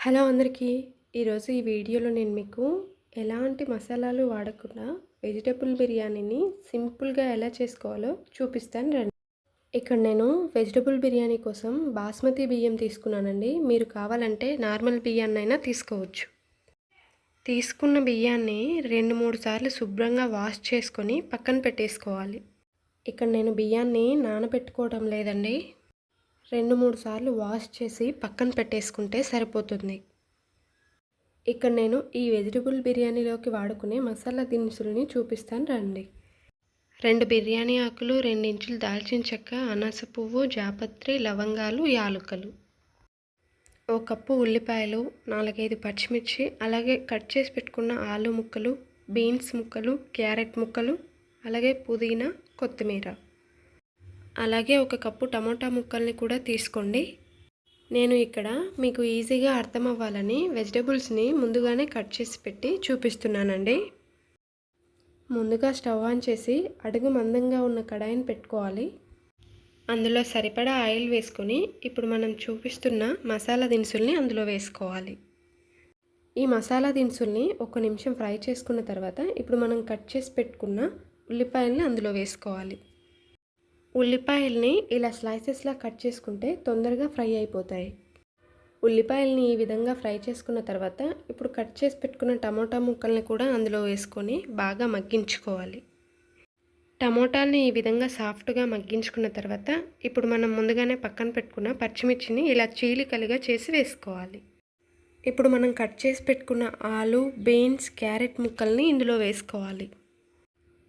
Hello అందరికీ. ఈరోజు ఈ వీడియోలో నేను మీకు ఎలాంటి మసాలాలు వాడకుండా వెజిటేబుల్ బిర్యానీని సింపుల్గా ఎలా చేసుకోవాలో చూపిస్తాను రండి. ఇక్కడ నేను వెజిటబుల్ బిర్యానీ కోసం బాస్మతి బియ్యం తీసుకున్నానండి. మీరు కావాలంటే నార్మల్ బియ్యాన్ని అయినా తీసుకోవచ్చు. తీసుకున్న బియ్యాన్ని రెండు మూడు సార్లు శుభ్రంగా వాష్ చేసుకొని పక్కన పెట్టేసుకోవాలి. ఇక్కడ నేను బియ్యాన్ని నానబెట్టుకోవడం లేదండి. రెండు మూడు సార్లు వాష్ చేసి పక్కన పెట్టేసుకుంటే సరిపోతుంది. ఇక్కడ నేను ఈ వెజిటబుల్ బిర్యానీలోకి వాడుకునే మసాలా దినుసులని చూపిస్తాను రండి. రెండు బిర్యానీ ఆకులు రెండించులు దాల్చిన చెక్క అనాస పువ్వు జాపత్రి లవంగాలు యాలుకలు. ఓ కప్పు ఉల్లిపాయలు నాలుగైదు పచ్చిమిర్చి అలాగే కట్ చేసి పెట్టుకున్న ఆలు ముక్కలు బీన్స్ ముక్కలు క్యారెట్ ముక్కలు అలాగే పుదీనా కొత్తిమీర. అలాగే ఒక కప్పు టమోటా ముక్కల్ని కూడా తీసుకోండి. నేను ఇక్కడ మీకు ఈజీగా అర్థం అవ్వాలని వెజిటబుల్స్ని ముందుగానే కట్ చేసి పెట్టి చూపిస్తున్నానండి. ముందుగా స్టవ్ ఆన్ చేసి అడుగు మందంగా ఉన్న కడాయిని పెట్టుకోవాలి. అందులో సరిపడా ఆయిల్ వేసుకొని ఇప్పుడు మనం చూపిస్తున్న మసాలా దినుసుల్ని అందులో వేసుకోవాలి. ఈ మసాలా దినుసుల్ని ఒక నిమిషం ఫ్రై చేసుకున్న తర్వాత ఇప్పుడు మనం కట్ చేసి పెట్టుకున్న ఉల్లిపాయల్ని అందులో వేసుకోవాలి. ఉల్లిపాయల్ని ఇలా స్లైసెస్లా కట్ చేసుకుంటే తొందరగా ఫ్రై అయిపోతాయి. ఉల్లిపాయల్ని ఈ విధంగా ఫ్రై చేసుకున్న తర్వాత ఇప్పుడు కట్ చేసి పెట్టుకున్న టమోటా ముక్కల్ని కూడా అందులో వేసుకొని బాగా మగ్గించుకోవాలి. టమోటాల్ని ఈ విధంగా సాఫ్ట్గా మగ్గించుకున్న తర్వాత ఇప్పుడు మనం ముందుగానే పక్కన పెట్టుకున్న పచ్చిమిర్చిని ఇలా చీలికలుగా చేసి వేసుకోవాలి. ఇప్పుడు మనం కట్ చేసి పెట్టుకున్న ఆలు బీన్స్ క్యారెట్ ముక్కల్ని ఇందులో వేసుకోవాలి.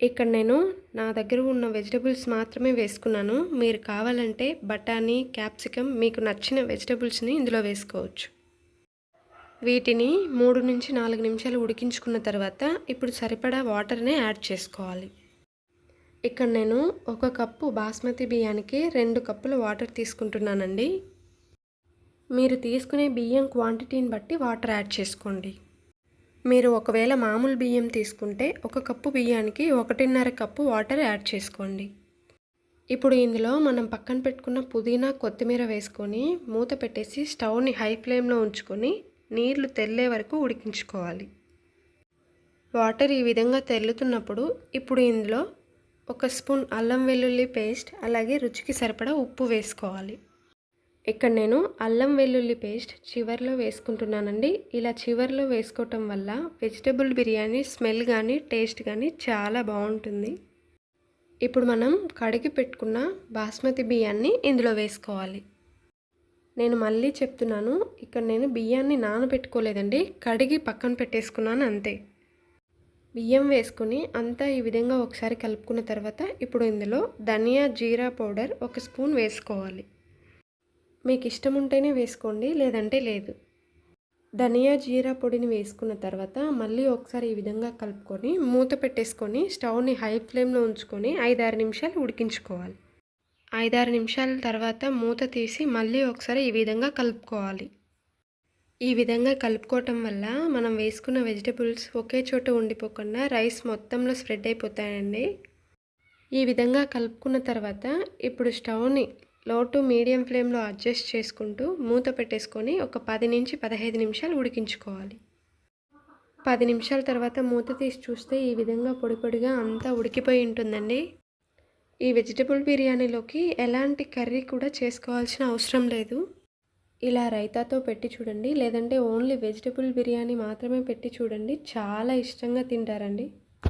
ఇక్కడ నేను నా దగ్గర ఉన్న వెజిటబుల్స్ మాత్రమే వేసుకున్నాను. మీరు కావాలంటే బఠానీ క్యాప్సికమ్ మీకు నచ్చిన వెజిటబుల్స్ని ఇందులో వేసుకోవచ్చు. వీటిని మూడు నుంచి నాలుగు నిమిషాలు ఉడికించుకున్న తర్వాత ఇప్పుడు సరిపడా వాటర్ని యాడ్ చేసుకోవాలి. ఇక్కడ నేను ఒక కప్పు బాస్మతి బియ్యానికి రెండు కప్పుల వాటర్ తీసుకుంటున్నానండి. మీరు తీసుకునే బియ్యం క్వాంటిటీని బట్టి వాటర్ యాడ్ చేసుకోండి. మీరు ఒకవేళ మామూలు బియ్యం తీసుకుంటే ఒక కప్పు బియ్యానికి ఒకటిన్నర కప్పు వాటర్ యాడ్ చేసుకోండి. ఇప్పుడు ఇందులో మనం పక్కన పెట్టుకున్న పుదీనా కొత్తిమీర వేసుకొని మూత పెట్టేసి స్టవ్ని హై ఫ్లేమ్లో ఉంచుకొని నీళ్ళు తెల్లే వరకు ఉడికించుకోవాలి. వాటర్ ఈ విధంగా తెల్లుతున్నప్పుడు ఇప్పుడు ఇందులో ఒక స్పూన్ అల్లం వెల్లుల్లి పేస్ట్ అలాగే రుచికి సరిపడా ఉప్పు వేసుకోవాలి. ఇక్కడ నేను అల్లం వెల్లుల్లి పేస్ట్ చివర్లో వేసుకుంటున్నానండి. ఇలా చివర్లో వేసుకోవటం వల్ల వెజిటబుల్ బిర్యానీ స్మెల్ కానీ టేస్ట్ కానీ చాలా బాగుంటుంది. ఇప్పుడు మనం కడిగి పెట్టుకున్న బాస్మతి బియ్యాన్ని ఇందులో వేసుకోవాలి. నేను మళ్ళీ చెప్తున్నాను ఇక్కడ నేను బియ్యాన్ని నానబెట్టుకోలేదండి. కడిగి పక్కన పెట్టేసుకున్నాను అంతే. బియ్యం వేసుకుని అంతా ఈ విధంగా ఒకసారి కలుపుకున్న తర్వాత ఇప్పుడు ఇందులో ధనియా జీరా పౌడర్ ఒక స్పూన్ వేసుకోవాలి. మీకు ఇష్టం ఉంటేనే వేసుకోండి లేదంటే లేదు. ధనియా జీరా పొడిని వేసుకున్న తర్వాత మళ్ళీ ఒకసారి ఈ విధంగా కలుపుకొని మూత పెట్టేసుకొని స్టవ్ని హై ఫ్లేమ్లో ఉంచుకొని ఐదారు నిమిషాలు ఉడికించుకోవాలి. ఐదారు నిమిషాల తర్వాత మూత తీసి మళ్ళీ ఒకసారి ఈ విధంగా కలుపుకోవాలి. ఈ విధంగా కలుపుకోవటం వల్ల మనం వేసుకున్న వెజిటబుల్స్ ఒకే చోట ఉండిపోకుండా రైస్ మొత్తంలో స్ప్రెడ్ అయిపోతాయండి. ఈ విధంగా కలుపుకున్న తర్వాత ఇప్పుడు స్టవ్ని లో టు మీడియం ఫ్లేమ్లో అడ్జస్ట్ చేసుకుంటూ మూత పెట్టేసుకొని ఒక పది నుంచి పదహైదు నిమిషాలు ఉడికించుకోవాలి. పది నిమిషాల తర్వాత మూత తీసి చూస్తే ఈ విధంగా పొడి పొడిగా అంతా ఉడికిపోయి ఉంటుందండి. ఈ వెజిటబుల్ బిర్యానీలోకి ఎలాంటి కర్రీ కూడా చేసుకోవాల్సిన అవసరం లేదు. ఇలా రైతాతో పెట్టి చూడండి లేదంటే ఓన్లీ వెజిటబుల్ బిర్యానీ మాత్రమే పెట్టి చూడండి చాలా ఇష్టంగా తింటారండి.